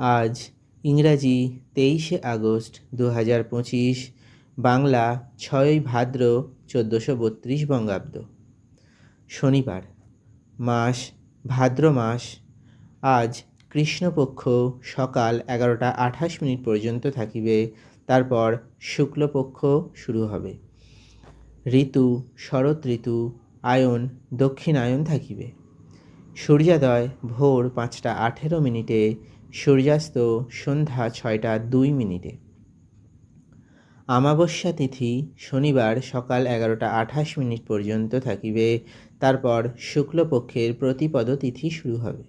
আজ ইংরাজি তেইশে আগস্ট দু হাজার পঁচিশ, বাংলা ছয়ই ভাদ্র চোদ্দোশো বত্রিশ বঙ্গাব্দ। শনিবার, মাস, ভাদ্র মাস, আজ কৃষ্ণপক্ষ সকাল এগারোটা আঠাশ মিনিট পর্যন্ত থাকিবে, তারপর শুক্লপক্ষ শুরু হবে। ঋতু, শরৎ ঋতু, আয়ন, দক্ষিণায়ন থাকিবে। সূর্যোদয় ভোর পাঁচটা আঠেরো মিনিটে সূর্যাস্ত সন্ধ্যা ছয়টা দুই মিনিটে। আমাবস্যা তিথি শনিবার সকাল এগারোটা আঠাশ মিনিট পর্যন্ত থাকিবে, তারপর শুক্লপক্ষের প্রতিপদ তিথি শুরু হবে।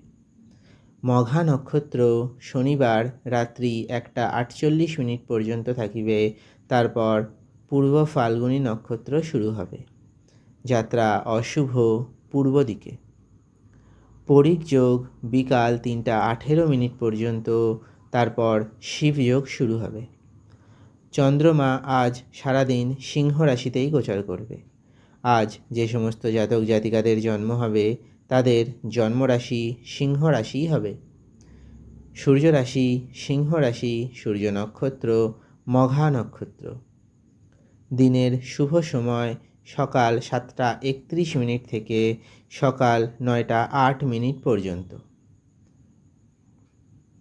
মঘা নক্ষত্র শনিবার রাত্রি একটা আটচল্লিশ মিনিট পর্যন্ত থাকিবে, তারপর পূর্ব ফাল্গুনী নক্ষত্র শুরু হবে। যাত্রা অশুভ পূর্ব দিকে। পরিক যোগ বিকাল তিনটা আঠেরো মিনিট পর্যন্ত, তারপর শিবযোগ শুরু হবে। চন্দ্রমা আজ সারাদিন সিংহ রাশিতেই গোচর করবে। আজ যে সমস্ত জাতক জাতিকাদের জন্ম হবে, তাদের জন্মরাশি সিংহ রাশিই হবে। সূর্য রাশি সিংহ রাশি, সূর্য নক্ষত্র মঘা নক্ষত্র। দিনের শুভ সময় সকাল সাতটা একত্রিশ মিনিট থেকে সকাল নয়টা আট মিনিট পর্যন্ত।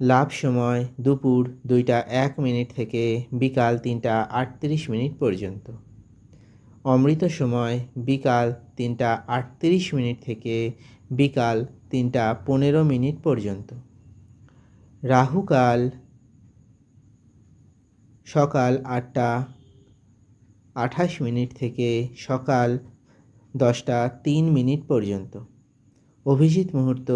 লাভ সময় দুপুর দুইটা এক মিনিট থেকে বিকাল তিনটা আটত্রিশ মিনিট পর্যন্ত। অমৃত সময় বিকাল তিনটা আটত্রিশ মিনিট থেকে বিকাল তিনটা পনেরো মিনিট পর্যন্ত। রাহুকাল সকাল আটটা আঠাশ মিনিট থেকে সকাল দশটা তিন মিনিট পর্যন্ত। অভিজিৎ মুহূর্ত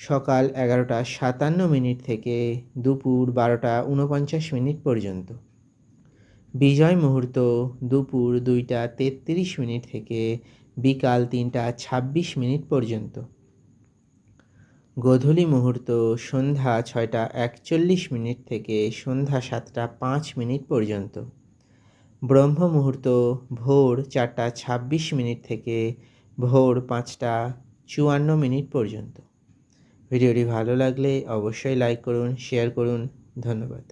সকাল এগারোটা সাতান্ন মিনিট থেকে দুপুর বারোটা উনপঞ্চাশ মিনিট পর্যন্ত। বিজয় মুহূর্ত দুপুর দুইটা তেত্রিশ মিনিট থেকে বিকাল তিনটা ছাব্বিশ মিনিট পর্যন্ত। গোধূলি মুহূর্ত সন্ধ্যা ছয়টা একচল্লিশ মিনিট থেকে সন্ধ্যা সাতটা পাঁচ মিনিট পর্যন্ত। ব্রহ্ম মুহূর্ত ভোর চারটা ছাব্বিশ মিনিট থেকে ভোর পাঁচটা চুয়ান্ন মিনিট পর্যন্ত। ভিডিওটি ভালো লাগলে অবশ্যই লাইক করুন শেয়ার করুন। ধন্যবাদ।